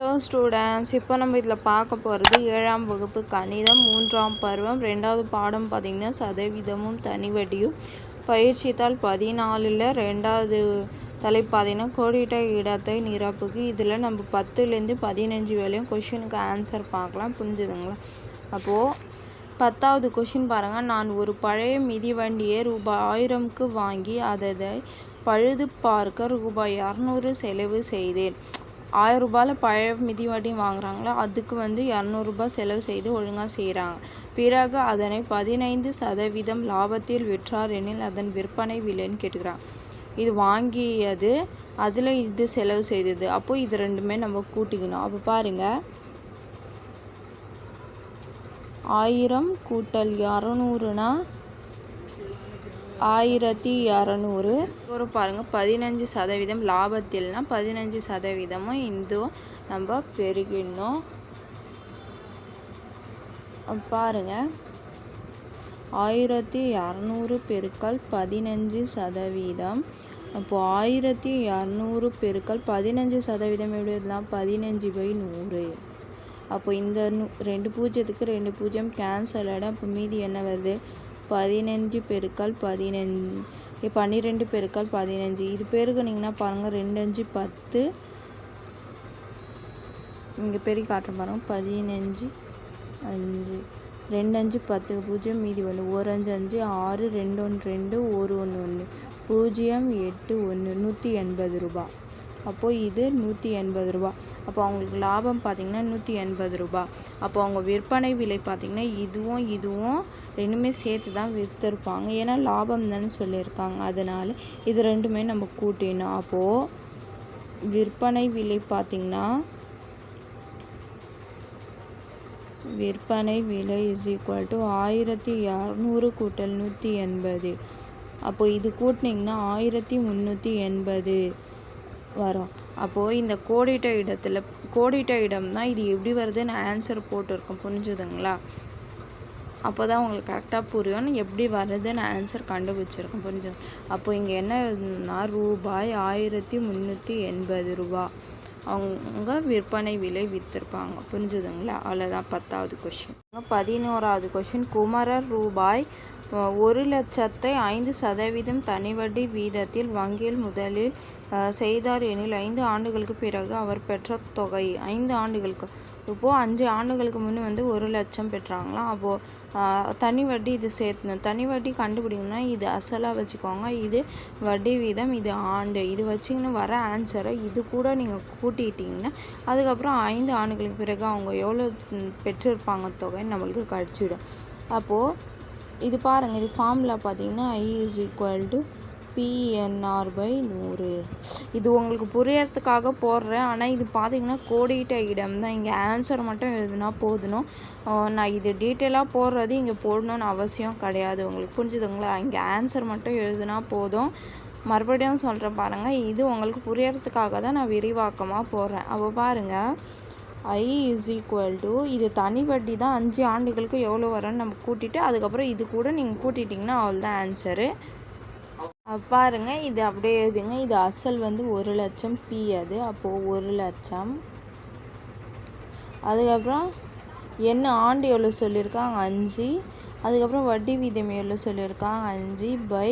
Hello students இப்போ நம்ம இதில் பார்க்க போகிறது ஏழாம் வகுப்பு கணிதம் மூன்றாம் பருவம் ரெண்டாவது பாடம் பார்த்திங்கன்னா சதவீதமும் தனிவட்டியும் பயிற்சித்தாள் பதினாலில் ரெண்டாவது தலைப்பு பார்த்திங்கன்னா கோடிட்ட இடத்தை நிரப்புக்கு. இதில் நம்ம பத்துலேருந்து பதினஞ்சு வேலையும் கொஷினுக்கு ஆன்சர் பார்க்கலாம். புரிஞ்சுதுங்களா? அப்போது பத்தாவது கொஷின் பாருங்கள் நான் ஒரு பழைய மிதிவண்டியை ரூபாய் ஆயிரம்க்கு வாங்கி அதை பழுது பார்க்க ரூபாய் இரநூறு செலவு செய்தேன். ஆயிரம் ரூபாயில் பழைய மிதிவண்டி வாங்குறாங்களோ? அதுக்கு வந்து இரநூறுபா செலவு செய்து ஒழுங்காக செய்கிறாங்க பிறகு அதனை பதினைந்து சதவீதம் லாபத்தில் விற்றார் எனில் அதன் விற்பனை விலைன்னு கேட்டுக்கிறாங்க. இது வாங்கியது அதில் இது செலவு செய்தது. அப்போது இது ரெண்டுமே நம்ம கூட்டிக்கணும். அப்போ பாருங்கள் ஆயிரம் கூட்டல் இரநூறுனா ஆயிரத்தி இரநூறு ஒரு பாருங்கள் பதினஞ்சு சதவீதம் லாபத்தில்னா பதினஞ்சு சதவீதமும் இந்தும் நம்ம பெருகிடணும். பாருங்கள் ஆயிரத்தி இரநூறு பெருக்கல் பதினஞ்சு சதவீதம். அப்போது ஆயிரத்தி இரநூறு பெருக்கல் பதினஞ்சு சதவீதம் எப்படி எழுதலாம் பதினஞ்சு பை நூறு. அப்போ இந்த நூ ரெண்டு பூஜ்ஜியத்துக்கு ரெண்டு பூஜ்ஜியம் கேன்சல் ஆகிடும் அப்போ மீதி என்ன வருது? பதினஞ்சு பெருக்கல் பதினஞ்சு பன்னிரெண்டு பெருக்கல் பதினஞ்சு. இது பெருக்குனிங்கன்னா பாருங்கள் ரெண்டு அஞ்சு பத்து. இங்கே பெருக்கி காட்டுற பாருங்கள் பதினஞ்சு அஞ்சு. ரெண்டு அஞ்சு பத்து. பூஜ்ஜியம் மீதி ஒன்று ஒரு அஞ்சு அஞ்சு ஆறு ரெண்டு ஒன்று ரெண்டு ஒரு ஒன்று ஒன்று. பூஜ்ஜியம் எட்டு ஒன்று நூற்றி எண்பது ரூபா. அப்போது இது நூற்றி எண்பது ரூபா. அப்போ அவங்களுக்கு லாபம் பார்த்திங்கன்னா நூற்றி எண்பது ரூபா. அப்போ அவங்க விற்பனை விலை பார்த்திங்கன்னா இதுவும் இதுவும் ரெண்டுமே சேர்த்து தான் விற்றுருப்பாங்க ஏன்னா லாபம் தானே சொல்லியிருக்காங்க. அதனால் இது ரெண்டுமே நம்ம கூட்டினோம் அப்போது விற்பனை விலை பார்த்திங்கன்னா விற்பனை விலை இஸ் ஈக்குவல் டு ஆயிரத்தி இரநூறு கூட்டல் நூற்றி எண்பது. அப்போது இது கூட்டினீங்கன்னா ஆயிரத்தி முந்நூற்றி எண்பது வரும். அப்போது இந்த கோடிட்ட இடத்துல கோடிட்ட இடம் தான் இது எப்படி வருதுன்னு ஆன்சர் போட்டிருக்கோம். புரிஞ்சுதுங்களா? அப்போ தான் உங்களுக்கு கரெக்டாக புரியும். எப்படி வருதுன்னு ஆன்சர் கண்டுபிடிச்சிருக்கோம். புரிஞ்சு அப்போ இங்கே என்ன எழுதுனா ரூபாய் ஆயிரத்தி முந்நூற்றி எண்பது ரூபா. அவங்க விற்பனை விலை விற்றுருக்காங்க புரிஞ்சுதுங்களா? அவ்வளோதான் பத்தாவது கொஷின் பதினோராவது கொஷின் குமரர் ரூபாய் ஒரு லட்சத்தை ஐந்து சதவீதம் தனிவட்டி வீதத்தில் வங்கியில் முதலில் செய்தார் எனில் ஐந்து ஆண்டுகளுக்கு பிறகு அவர் பெற்ற தொகை ஐந்து ஆண்டுகளுக்கு இப்போது அஞ்சு ஆண்டுகளுக்கு முன்னே வந்து ஒரு லட்சம் பெற்றாங்களாம். அப்போது தனி வட்டி இது சேர்த்தணும் தனி வட்டி கண்டுபிடிக்கணும்னா இது அசலாக வச்சுக்கோங்க. இது வட்டி வீதம் இது ஆண்டு. இது வச்சிங்கன்னு வர ஆன்சரை இது கூட நீங்கள் கூட்டிட்டிங்கன்னா அதுக்கப்புறம் ஐந்து ஆண்டுகளுக்கு பிறகு அவங்க எவ்வளோ பெற்றிருப்பாங்க தொகைன்னு நம்மளுக்கு கிடச்சிடும். அப்போது இது பாருங்கள் இது ஃபார்முலா பார்த்தீங்கன்னா I is equal to PNR by நூறு. இது உங்களுக்கு புரியறதுக்காக போடுறேன். ஆனால் இது பார்த்தீங்கன்னா கோடிட்ட இடம் தான். இங்கே ஆன்சர் மட்டும் எழுதுனா போதுணும் நான் இது டீட்டெயிலாக போடுறது இங்கே போடணும்னு அவசியம் கிடையாது. உங்களுக்கு புரிஞ்சுதுங்களா? இங்கே ஆன்சர் மட்டும் எழுதுனா போதும். மறுபடியும் சொல்கிறேன் பாருங்கள் இது உங்களுக்கு புரியறதுக்காக தான் நான் விரிவாக்கமாக போடுறேன். அப்போ பாருங்கள் ஐ இஸ் ஈக்குவல் டு இது தனி வட்டி தான். அஞ்சு ஆண்டுகளுக்கு எவ்வளோ வரும்னு நம்ம கூட்டிட்டு அதுக்கப்புறம் இது கூட நீங்கள் கூட்டிட்டிங்கன்னா அவள் தான் ஆன்சரு பாருங்க இது அப்படியே எழுதுங்க இது அசல் வந்து ஒரு லட்சம் பி அது. அப்போது ஒரு லட்சம். அதுக்கப்புறம் என்ன ஆண்டு எவ்வளோ சொல்லியிருக்காங்க? அஞ்சு. அதுக்கப்புறம் வட்டி வீதம் எவ்வளோ சொல்லியிருக்காங்க? அஞ்சு பை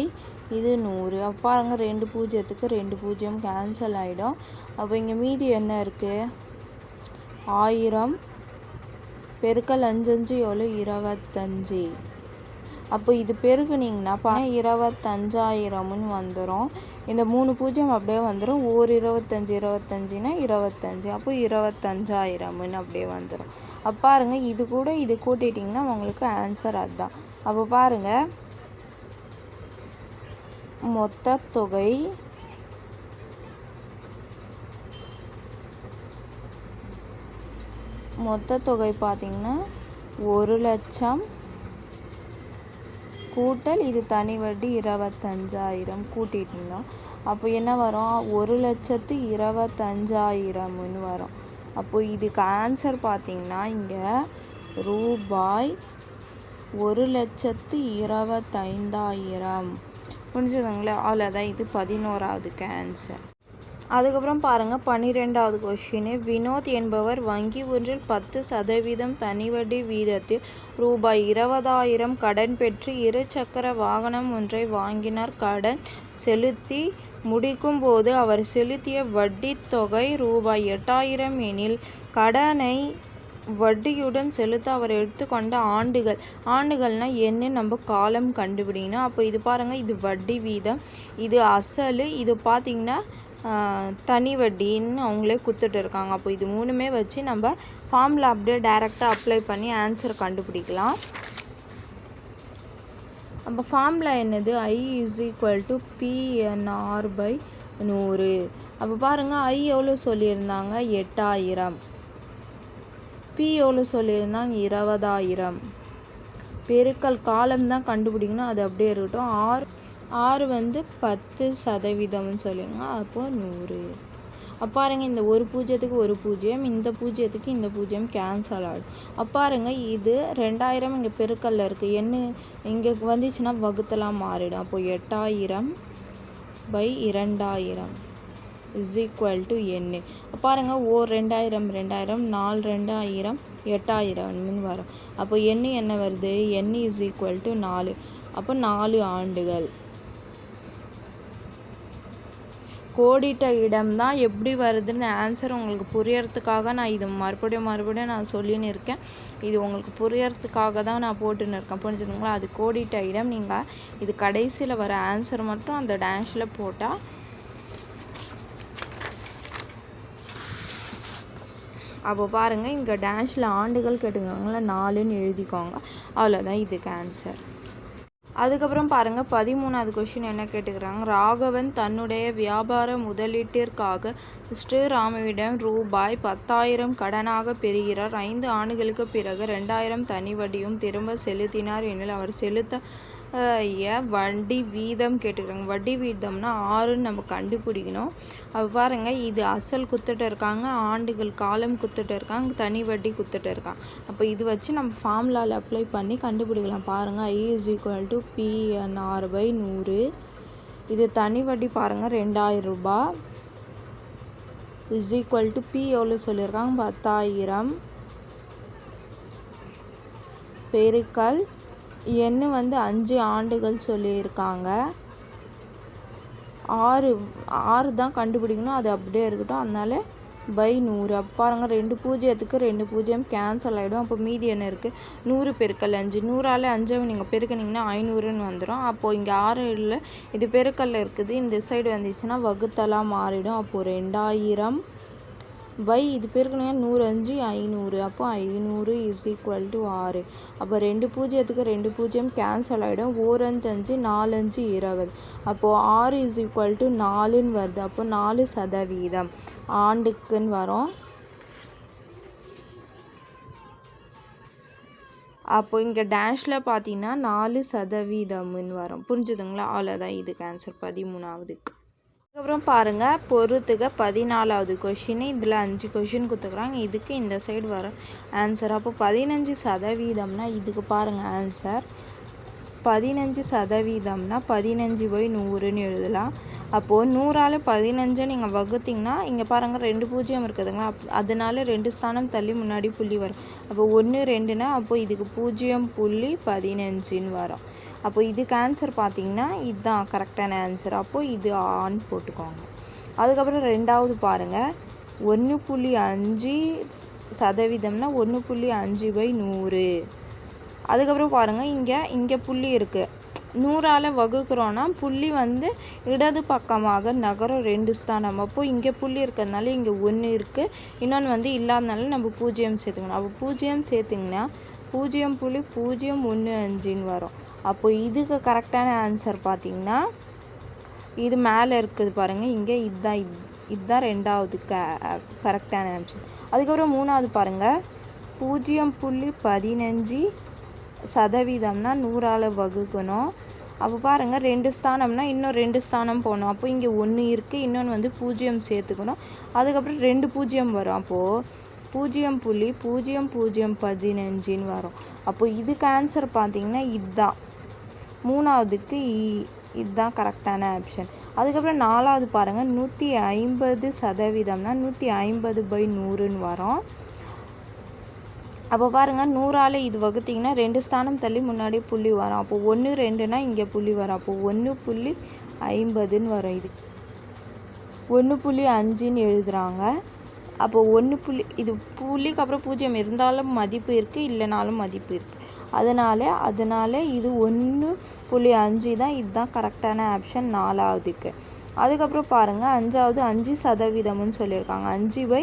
இது நூறு அப்போ பாருங்கள் ரெண்டு பூஜ்ஜியத்துக்கு ரெண்டு பூஜ்ஜியம் கேன்சல் ஆகிடும் அப்போ இங்கே மீதி என்ன இருக்குது ஆயிரம். பெருக்கல் அஞ்சு எவ்வளோ இருபத்தஞ்சி. அப்போ இது பெருகுனிங்கன்னா பண இருபத்தஞ்சாயிரம்னு வந்துடும் இந்த மூணு பூஜ்ஜியம் அப்படியே வந்துடும் ஒரு இருபத்தஞ்சி இருபத்தஞ்சினா இருபத்தஞ்சி. அப்போ இருபத்தஞ்சாயிரம்னு அப்படியே வந்துடும் அப்போ பாருங்கள் இது கூட இது கூட்டிட்டிங்கன்னா உங்களுக்கு ஆன்சர் அதுதான். அப்போ பாருங்கள் மொத்த தொகை மொத்த தொகை பார்த்திங்கன்னா ஒரு லட்சம் கூட்டல் இது தனி வட்டி இருபத்தஞ்சாயிரம் கூட்டிட்டிங்கன்னா அப்போ என்ன வரும்? ஒரு லட்சத்து இருபத்தஞ்சாயிரம்னு வரும். அப்போ இதுக்கு ஆன்சர் பார்த்திங்கன்னா இங்கே ரூபாய் ஒரு லட்சத்து இருபத்தைந்தாயிரம். புரிஞ்சுதுங்களா? அவ்வளோதான் இது பதினோராவதுக்கு ஆன்சர் அதுக்கப்புறம் பாருங்கள் பன்னிரெண்டாவது கொஷின் வினோத் என்பவர் வங்கி ஒன்றில் பத்து சதவீதம் தனிவட்டி வீதத்தில் ரூபாய் இருபதாயிரம் கடன் பெற்று இரு சக்கர வாகனம் ஒன்றை வாங்கினார். கடன் செலுத்தி முடிக்கும் போது அவர் செலுத்திய வட்டித் தொகை ரூபாய் எட்டாயிரம் எனில் கடனை வட்டியுடன் செலுத்த அவர் எடுத்துக்கொண்ட ஆண்டுகள். ஆண்டுகள்னால் என்ன நம்ம காலம் கண்டுபிடிக்கணும். அப்போ இது பாருங்கள் இது வட்டி வீதம். இது அசல். இது பார்த்திங்கன்னா தனி வட்டின்னு அவங்களே கொடுத்துட்டு இருக்காங்க. அப்போ இது மூணுமே வச்சு நம்ம ஃபார்மில் அப்படியே டைரெக்டாக அப்ளை பண்ணி ஆன்சர் கண்டுபிடிக்கலாம். அப்போ ஃபார்மில் என்னது? I is equal to PNR by நூறு. அப்போ பாருங்கள் ஐ எவ்வளோ சொல்லியிருந்தாங்க? எட்டாயிரம். பி எவ்வளோ சொல்லியிருந்தாங்க? இருபதாயிரம். பெருக்கல் காலம் தான் கண்டுபிடிக்கணும். அது அப்படியே இருக்கட்டும். ஆறு ஆறு வந்து பத்து சதவீதம்னு சொல்லுங்க அப்போது நூறு. அப்போ பாருங்க இந்த ஒரு பூஜ்ஜியத்துக்கு ஒரு பூஜ்ஜியம் இந்த பூஜ்ஜியத்துக்கு இந்த பூஜ்ஜியம் கேன்சல் ஆகிடும் அப்போ பாருங்க இது ரெண்டாயிரம் இங்கே பெருக்கல்ல இருக்குது என்ன இங்கே வந்துச்சுன்னா வகுத்தலாம் மாறிடும். அப்போ எட்டாயிரம் பை இரண்டாயிரம் இஸ் ஈக்குவல் டு எண்ணு பாருங்க ஓ ரெண்டாயிரம் ரெண்டாயிரம் நாலு ரெண்டாயிரம் எட்டாயிரம்னு வரும். அப்போ எண்ணு என்ன வருது? எண்ணு இஸ் ஈக்குவல் டு நாலு. அப்போ நாலு ஆண்டுகள். கோடிட்ட இடம் தான் எப்படி வருதுன்னு ஆன்சர் உங்களுக்கு புரியறதுக்காக நான் இது மறுபடியும் மறுபடியும் நான் சொல்லின்னு இருக்கேன். இது உங்களுக்கு புரியறதுக்காக தான் நான் போட்டுன்னு இருக்கேன். புரிஞ்சுதுங்களா? அது கோடிட்ட இடம் நீங்கள் இது கடைசியில் வர ஆன்சர் மட்டும் அந்த டேஷில் போட்டால் அப்போ பாருங்கள் இங்கே டேஷில் ஆண்டுகள் கேட்டுக்கோங்களேன். நாலுன்னு எழுதிக்கோங்க. அவ்வளோதான் இதுக்கு ஆன்சர் அதுக்கப்புறம் பாருங்கள் பதிமூணாவது கொஷின் என்ன கேட்டுக்கிறாங்க? ராகவன் தன்னுடைய வியாபார முதலீட்டிற்காக ஸ்ரீராமுவிடம் ரூபாய் பத்தாயிரம் கடனாக பெறுகிறார். ஐந்து ஆண்டுகளுக்கு பிறகு ரெண்டாயிரம் தனி வட்டியும் திரும்ப செலுத்தினார். எனில் அவர் செலுத்த வட்டி வீதம் கேட்டுக்கிறாங்க. வட்டி வீதம்னா ஆறுன்னு நம்ம கண்டுபிடிக்கணும். அப்போ பாருங்கள் இது அசல் குத்துட்டு இருக்காங்க ஆண்டுகள் காலம் குத்துட்டு இருக்காங்க தனி வட்டி குத்துட்டு இருக்காங்க. அப்போ இது வச்சு நம்ம ஃபார்முலாவில் அப்ளை பண்ணி கண்டுபிடிக்கலாம். பாருங்கள் I is equal to PNR by நூறு. இது தனி வட்டி பாருங்கள் ரெண்டாயிரம் ரூபா இஸ் ஈக்குவல் டு பி எவ்வளோ சொல்லியிருக்காங்க? பத்தாயிரம். பெருக்கல் எண்ணு வந்து அஞ்சு ஆண்டுகள் சொல்லியிருக்காங்க. ஆறு ஆறு தான் கண்டுபிடிக்கணும். அது அப்படியே இருக்கட்டும். அதனால பை நூறு. அப்போ பாருங்கள் ரெண்டு பூஜ்ஜியத்துக்கு ரெண்டு பூஜ்ஜியம் கேன்சல் ஆகிடும் அப்போ மீதி என்ன இருக்குது நூறு பெருக்கல் அஞ்சு. நூறால் அஞ்சை நீங்கள் பெருக்கினீங்கன்னா ஐநூறுன்னு வந்துடும் அப்போது இங்கே ஆறு இல்லை இது பெருக்கல்ல இருக்குது. இந்த சைடு வந்துச்சுன்னா வகுத்தலாக மாறிடும். அப்போது ரெண்டாயிரம். பை இது பேருக்குனா நூறு அஞ்சு ஐநூறு. அப்போ ஐநூறு இஸ் ஈக்குவல் டு ஆறு. அப்போ ரெண்டு பூஜ்ஜியத்துக்கு ரெண்டு பூஜ்ஜியம் கேன்சல் ஆகிடும் ஓரஞ்சு அஞ்சு நாலஞ்சு இருபது. அப்போது ஆறு இஸ் ஈக்குவல் டு நாலுன்னு வருது. அப்போ நாலு சதவீதம். ஆண்டுக்குன்னு வரும். அப்போ இங்கே டேஷில் பார்த்தீங்கன்னா நாலு சதவீதம்னு வரும். புரிஞ்சுதுங்களா? அவ்வளோதான் இதுக்கு ஆன்சர் பதிமூணாவதுக்கு. அதுக்கப்புறம் பாருங்கள் பொறுத்துக பதினாலாவது கொஷின் இதில் அஞ்சு கொஷின் கொடுத்துக்குறாங்க இதுக்கு இந்த சைடு வர ஆன்சர் அப்போ பதினஞ்சு சதவீதம்னா இதுக்கு பாருங்கள் ஆன்சர் பதினஞ்சு சதவீதம்னா பதினஞ்சு போய் நூறுன்னு எழுதலாம். அப்போது நூறால் பதினஞ்சை நீங்கள் வகுத்திங்கன்னா இங்கே பாருங்கள் ரெண்டு பூஜ்ஜியம் இருக்குதுங்களா? அப் அதனால ரெண்டு ஸ்தானம் தள்ளி முன்னாடி புள்ளி வரும். அப்போ ஒன்று ரெண்டுனா அப்போது இதுக்கு பூஜ்ஜியம் புள்ளி பதினஞ்சுன்னு வரும். அப்போ இதுக்கு ஆன்சர் பார்த்தீங்கன்னா இதுதான் கரெக்டான ஆன்சர் அப்போது இது ஆன் போட்டுக்கோங்க. அதுக்கப்புறம் ரெண்டாவது பாருங்கள் ஒன்று புள்ளி அஞ்சு சதவீதம்னா ஒன்று புள்ளி அஞ்சு பை நூறு. அதுக்கப்புறம் பாருங்கள் இங்கே இங்கே புள்ளி இருக்குது நூறால் வகுக்கிறோன்னா புள்ளி வந்து இடது பக்கமாக நகரம் ரெண்டு ஸ்தானம். அப்போது இங்கே புள்ளி இருக்கிறதுனால இங்கே ஒன்று இருக்குது இன்னொன்று வந்து இல்லாதனால நம்ம பூஜ்ஜியம் சேர்த்துக்கணும். அப்போ பூஜ்ஜியம் சேர்த்திங்கன்னா பூஜ்ஜியம் புள்ளி பூஜ்ஜியம் ஒன்று அஞ்சுன்னு வரும். அப்போ இதுக்கு கரெக்டான ஆன்சர் பார்த்திங்கன்னா இது மேலே இருக்குது பாருங்கள் இங்கே இதுதான் இதுதான் ரெண்டாவது க கரெக்டான ஆன்சர் அதுக்கப்புறம் மூணாவது பாருங்கள் பூஜ்ஜியம் புள்ளி பதினஞ்சு சதவீதம்னா நூறால் வகுக்கணும். அப்போ பாருங்கள் ரெண்டு ஸ்தானம்னா இன்னும் ரெண்டு ஸ்தானம் போகணும். அப்போ இங்கே ஒன்று இருக்குது இன்னொன்று வந்து பூஜ்ஜியம் சேர்த்துக்கணும். அதுக்கப்புறம் ரெண்டு பூஜ்ஜியம் வரும். அப்போது பூஜ்ஜியம் புள்ளி பூஜ்ஜியம் பூஜ்ஜியம் பதினஞ்சுன்னு வரும். அப்போ இதுக்கு ஆன்சர் பார்த்திங்கன்னா இதுதான். மூணாவதுக்கு இதுதான் கரெக்டான ஆப்ஷன் அதுக்கப்புறம் நாலாவது பாருங்கள் நூற்றி ஐம்பது சதவீதம்னா நூற்றி ஐம்பது பை நூறுன்னு வரும். அப்போ பாருங்கள் நூறால் இது வகுத்திங்கன்னா ரெண்டு ஸ்தானம் தள்ளி முன்னாடி புள்ளி வரும். அப்போ ஒன்று ரெண்டுனா இங்கே புள்ளி வரும். அப்போ ஒன்று புள்ளி ஐம்பதுன்னு வரும் இது. ஒன்று புள்ளி அஞ்சுன்னு எழுதுகிறாங்க அப்போ ஒன்று புள்ளி இது புள்ளிக்கு அப்புறம் பூஜ்ஜியம். இருந்தாலும் மதிப்பு இருக்குது இல்லைனாலும் மதிப்பு இருக்குது அதனால் அதனால் இது ஒன்று புள்ளி அஞ்சு தான் இதுதான் கரெக்டான ஆப்ஷன் நாலாவதுக்கு. அதுக்கப்புறம் பாருங்கள் அஞ்சாவது அஞ்சு சதவீதம்னு சொல்லியிருக்காங்க. அஞ்சு பை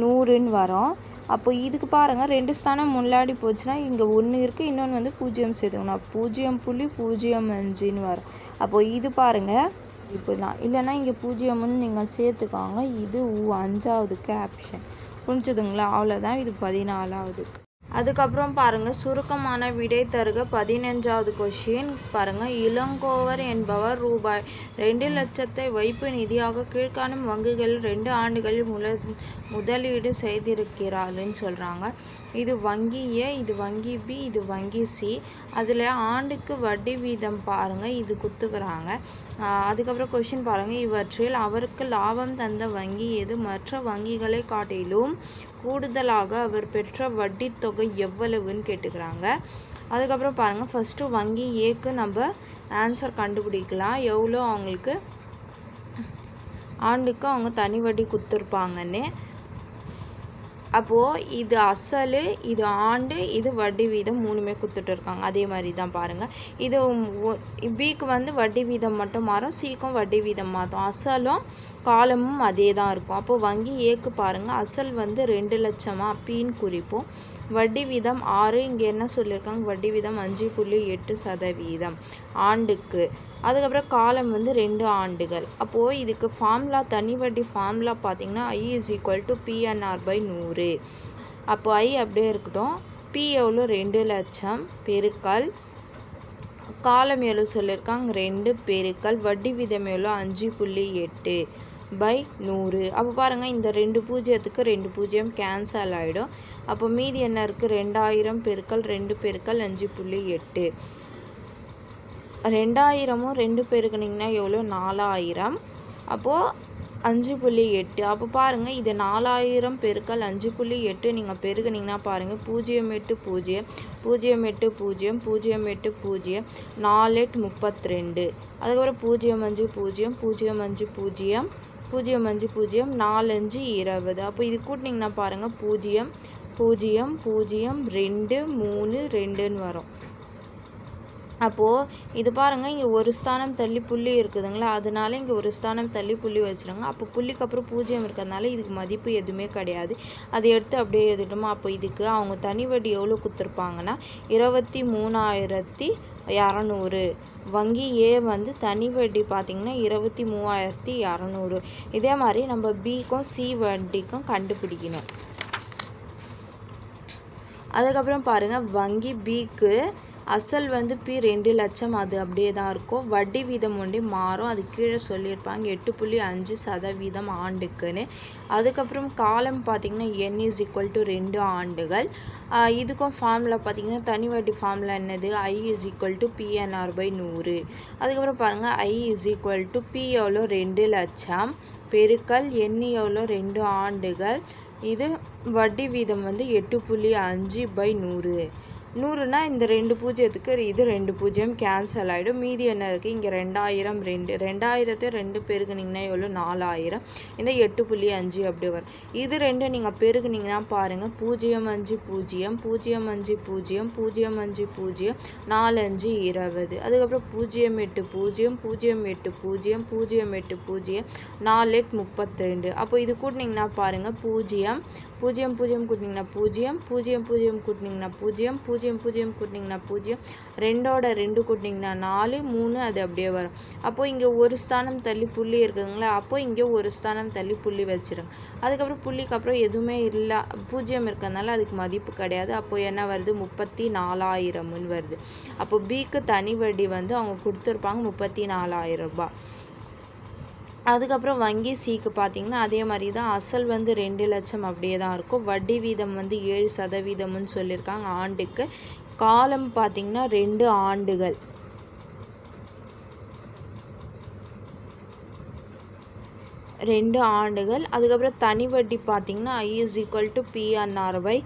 நூறுன்னு வரும். அப்போ இதுக்கு பாருங்கள் ரெண்டு ஸ்தானம் முன்னாடி போச்சுன்னா இங்கே ஒன்று இருக்குது இன்னொன்று வந்து பூஜ்ஜியம் சேர்த்துக்கணும். பூஜ்ஜியம் புள்ளி பூஜ்ஜியம் அஞ்சுன்னு வரும். அப்போ இது பாருங்கள் இப்போ தான் இல்லைன்னா இங்கே பூஜ்ஜியம்னு நீங்கள் சேர்த்துக்காங்க. இது அஞ்சாவதுக்கு ஆப்ஷன் புரிஞ்சுதுங்களா? அவ்வளோதான் இது பதினாலாவதுக்கு. அதுக்கப்புறம் பாருங்கள் சுருக்கமான விடை தருக. பதினஞ்சாவது கொஷின் பாருங்கள் இளங்கோவர் என்பவர் ரூபாய் ரெண்டு லட்சத்தை வைப்பு நிதியாக கீழ்காணும் வங்கிகளில் ரெண்டு ஆண்டுகளில் முல முதலீடு செய்திருக்கிறாள்னு சொல்கிறாங்க இது வங்கி ஏ இது வங்கி பி இது வங்கி சி அதில் ஆண்டுக்கு வட்டி வீதம் பாருங்கள் இது குத்துக்கிறாங்க அதுக்கப்புறம் கொஷின் பாருங்கள் இவற்றில் அவருக்கு லாபம் தந்த வங்கி எது? மற்ற வங்கிகளை காட்டிலும் கூடுதலாக அவர் பெற்ற வட்டித்தொகை தொகை எவ்வளவுன்னு கேட்டுக்கிறாங்க. அதுக்கப்புறம் பாருங்கள் ஃபஸ்ட்டு வங்கி ஏக்கு நம்ம ஆன்சர் கண்டுபிடிக்கலாம். எவ்வளோ அவங்களுக்கு? ஆண்டுக்கு அவங்க தனி வட்டி கொடுத்துருப்பாங்கன்னு. அப்போது இது அசல் இது ஆண்டு இது வட்டி வீதம் மூணுமே கொடுத்துட்டு இருக்காங்க. அதே மாதிரி தான் பாருங்கள் இது பிக்கு வந்து வட்டி வீதம் மட்டும் மாறும் சிக்கும் வட்டி வீதம் மாற்றும் அசலும் காலமும் அதே தான் இருக்கும். அப்போது வங்கி ஏக்கு பாருங்கள் அசல் வந்து ரெண்டு லட்சமாக பின்னு குறிப்போம். வட்டி வீதம் ஆறு இங்கே என்ன சொல்லியிருக்காங்க? வட்டி வீதம் அஞ்சு புள்ளி எட்டு சதவீதம் ஆண்டுக்கு. அதுக்கப்புறம் காலம் வந்து ரெண்டு ஆண்டுகள். அப்போது இதுக்கு ஃபார்முலா தனி வட்டி ஃபார்முலா பார்த்தீங்கன்னா I is equal to PNR by நூறு. அப்போ ஐ அப்படியே இருக்கட்டும். பி எவ்வளோ ரெண்டு லட்சம் பெருக்கல். காலம் எவ்வளோ சொல்லியிருக்காங்க? ரெண்டு பெருக்கல். வட்டி வீதம் எவ்வளோ அஞ்சு புள்ளி எட்டு பை நூறு. அப்போ பாருங்கள் இந்த ரெண்டு பூஜ்ஜியத்துக்கு ரெண்டு பூஜ்ஜியம் கேன்சல் ஆகிடும் அப்போ மீதி என்ன இருக்குது ரெண்டாயிரம் பெருக்கல் ரெண்டு பெருக்கல் அஞ்சு புள்ளி எட்டு. ரெண்டாயிரமும் ரெண்டு பெருக்குனிங்கன்னா எவ்வளோ நாலாயிரம். அப்போது அஞ்சு புள்ளி எட்டு. அப்போ பாருங்கள் இது நாலாயிரம் பெருக்கல் அஞ்சு புள்ளி எட்டு நீங்கள் பெருக்குனிங்கன்னா பாருங்கள் பூஜ்ஜியம் எட்டு பூஜ்ஜியம் பூஜ்ஜியம் எட்டு பூஜ்ஜியம் பூஜ்ஜியம் எட்டு பூஜ்ஜியம் நாலு எட்டு முப்பத்தி ரெண்டு அதுக்கப்புறம் பூஜ்ஜியம் அஞ்சு பூஜ்ஜியம் பூஜ்ஜியம் அஞ்சு பூஜ்ஜியம் பூஜ்ஜியம் அஞ்சு பூஜ்ஜியம் நாலஞ்சு இருபது. அப்போ இது கூட்டினிங்கன்னா பாருங்கள் பூஜ்ஜியம் பூஜ்ஜியம் பூஜ்ஜியம் ரெண்டு மூணு ரெண்டுன்னு வரும். அப்போது இது பாருங்கள் இங்கே ஒரு ஸ்தானம் தள்ளி புள்ளி இருக்குதுங்களா? அதனால இங்கே ஒரு ஸ்தானம் தள்ளி புள்ளி வச்சுருங்க அப்போ புள்ளிக்கு அப்புறம் பூஜ்ஜியம் இருக்கிறதுனால இதுக்கு மதிப்பு எதுவுமே கிடையாது. அதை எடுத்து அப்படியே எழுதிட்டோமா அப்போ இதுக்கு அவங்க தனி வட்டி எவ்வளோ கொடுத்துருப்பாங்கன்னா இருபத்தி மூணாயிரத்தி இரநூறு. வங்கி ஏ வந்து தனி வட்டி பார்த்திங்கன்னா இருபத்தி மூவாயிரத்தி இரநூறு. இதே மாதிரி நம்ம பிக்கும் சி வட்டிக்கும் கண்டுபிடிக்கணும். அதுக்கப்புறம் பாருங்கள் வங்கி பிக்கு அசல் வந்து பி ரெண்டு லட்சம் அது அப்படியே தான் இருக்கும். வட்டி வீதம் ஒன்றே மாறும். அது கீழே சொல்லியிருப்பாங்க எட்டு புள்ளி அஞ்சு சதவீதம் ஆண்டுக்குன்னு. அதுக்கப்புறம் காலம் பார்த்திங்கன்னா என் இஸ் ஈக்குவல் டு ரெண்டு ஆண்டுகள். இதுக்கும் ஃபார்மில் பார்த்திங்கன்னா தனி வட்டி ஃபார்மில் என்னது? I is equal to PNR by நூறு. அதுக்கப்புறம் பாருங்கள் I is equal to P எவ்வளோ? ரெண்டு லட்சம். பெருக்கல் என் எவ்வளோ? ரெண்டு ஆண்டுகள். இது வட்டி வீதம் வந்து எட்டு புள்ளி அஞ்சு பை நூறு. நூறுனா இந்த ரெண்டு பூஜ்ஜியத்துக்கு இது ரெண்டு பூஜ்ஜியம் கேன்சல் ஆகிடும் மீதி என்ன இருக்குது இங்கே ரெண்டாயிரம் ரெண்டு ரெண்டாயிரத்தையும் ரெண்டு பெருகுனிங்கன்னா எவ்வளோ நாலாயிரம். இந்த எட்டு புள்ளி அஞ்சு அப்படி வரும். இது ரெண்டு நீங்கள் பெருகுனிங்கன்னா பாருங்கள் பூஜ்ஜியம் அஞ்சு பூஜ்ஜியம் பூஜ்ஜியம் அஞ்சு பூஜ்ஜியம் பூஜ்ஜியம் அஞ்சு பூஜ்ஜியம் நாலு அஞ்சு இருபது. அதுக்கப்புறம் பூஜ்ஜியம் எட்டு பூஜ்ஜியம் பூஜ்ஜியம் எட்டு பூஜ்ஜியம் பூஜ்ஜியம் எட்டு பூஜ்ஜியம் நாலு எட்டு முப்பத்தி ரெண்டு. அப்போ இது கூட்டினீங்கன்னா பாருங்கள் பூஜ்ஜியம் பூஜ்ஜியம் பூஜ்ஜியம் கூட்டினீங்கன்னா பூஜ்ஜியம் பூஜ்ஜியம் பூஜ்ஜியம் கூட்டினீங்கன்னா பூஜ்ஜியம் பூஜ்ஜியம் பூஜ்ஜியம் கூட்டினீங்கன்னா பூஜ்ஜியம். ரெண்டோட ரெண்டு கூட்டினீங்கன்னா நாலு மூணு அது அப்படியே வரும். அப்போது இங்கே ஒரு ஸ்தானம் தள்ளி புள்ளி இருக்குதுங்களா? அப்போது இங்கே ஒரு ஸ்தானம் தள்ளி புள்ளி வச்சுருங்க. அதுக்கப்புறம் புள்ளிக்கு அப்புறம் எதுவுமே இல்லை. பூஜ்ஜியம் இருக்கிறதுனால அதுக்கு மதிப்பு கிடையாது. அப்போது என்ன வருது? முப்பத்தி நாலாயிரம்னு வருது. அப்போ பிக்கு தனி வட்டி வந்து அவங்க கொடுத்துருப்பாங்க முப்பத்தி நாலாயிரம் ரூபாய். அதுக்கப்புறம் வங்கி சிக்கு பார்த்திங்கன்னா அதே மாதிரி தான் அசல் வந்து ரெண்டு லட்சம் அப்படியே தான் இருக்கும். வட்டி வீதம் வந்து ஏழு சதவீதம்னு சொல்லியிருக்காங்க ஆண்டுக்கு. காலம் பார்த்திங்கன்னா ரெண்டு ஆண்டுகள். ரெண்டு ஆண்டுகள். அதுக்கப்புறம் தனி வட்டி பார்த்திங்கன்னா I is equal to PNR by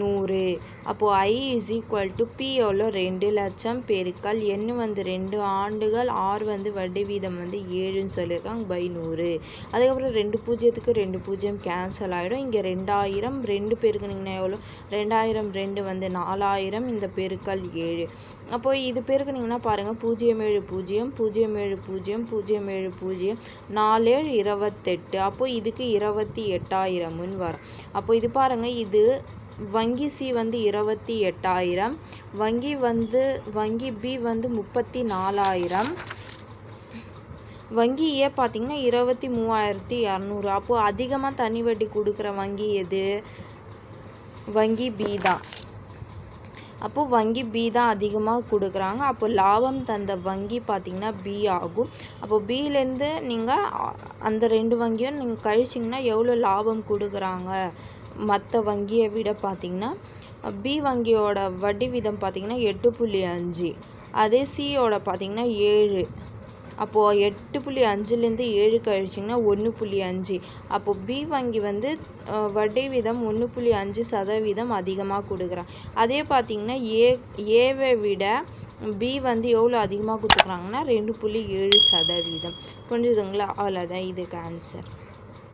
நூறு. அப்போது I is equal to P எவ்வளோ? ரெண்டு லட்சம் பெருக்கல் எண் வந்து ரெண்டு ஆண்டுகள் ஆர் வந்து வட்டி வீதம் வந்து ஏழுன்னு சொல்லியிருக்காங்க பை நூறு. அதுக்கப்புறம் ரெண்டு பூஜ்ஜியத்துக்கு ரெண்டு பூஜ்ஜியம் கேன்சல் ஆகிடும் இங்கே ரெண்டாயிரம் ரெண்டு பெருக்குனிங்கன்னா எவ்வளோ? ரெண்டாயிரம் ரெண்டு வந்து நாலாயிரம் இந்த பெருக்கல் ஏழு. அப்போது இது பெருக்குனிங்கன்னா பாருங்கள் பூஜ்ஜியம் ஏழு பூஜ்ஜியம் பூஜ்ஜியம் ஏழு பூஜ்ஜியம் பூஜ்ஜியம் ஏழு பூஜ்ஜியம் நாலேழு இருபத்தெட்டு. அப்போது இதுக்கு இருபத்தி எட்டாயிரம்னு வரும். அப்போ இது பாருங்கள் இது வங்கி சி வந்து இருபத்தி எட்டாயிரம் வங்கி வந்து வங்கி பி வந்து முப்பத்தி நாலாயிரம் வங்கி e ஏ பார்த்தீங்கன்னா இருபத்தி மூவாயிரத்தி இரநூறு அப்போது அதிகமாக தனி வட்டி கொடுக்குற வங்கி எது? வங்கி பி தான். அப்போது வங்கி பி தான் அதிகமாக கொடுக்குறாங்க. அப்போ லாபம் தந்த வங்கி பார்த்திங்கன்னா பி ஆகும். அப்போ பிலேருந்து நீங்கள் அந்த ரெண்டு வங்கியும் நீங்கள் கழிச்சிங்கன்னா எவ்வளோ லாபம் கொடுக்குறாங்க? மற்ற வங்கியை விட பார்த்திங்கன்னா பி வங்கியோட வட்டி வீதம் பார்த்திங்கன்னா எட்டு புள்ளி அஞ்சு. அதே சியோட பார்த்திங்கன்னா ஏழு. அப்போது எட்டு புள்ளி அஞ்சுலேருந்து ஏழு கழிச்சிங்கன்னா ஒன்று புள்ளி அஞ்சு. அப்போது பி வங்கி வந்து வட்டி வீதம் ஒன்று புள்ளி அஞ்சு சதவீதம் அதிகமாக கொடுக்குறான். அதே பார்த்திங்கன்னா ஏ ஏவை விட பி வந்து எவ்வளோ அதிகமாக கொடுத்துக்குறாங்கன்னா ரெண்டு புள்ளி ஏழு சதவீதம். புரிஞ்சுதுங்களா? அவ்வளோதான் இதுக்கு ஆன்சர்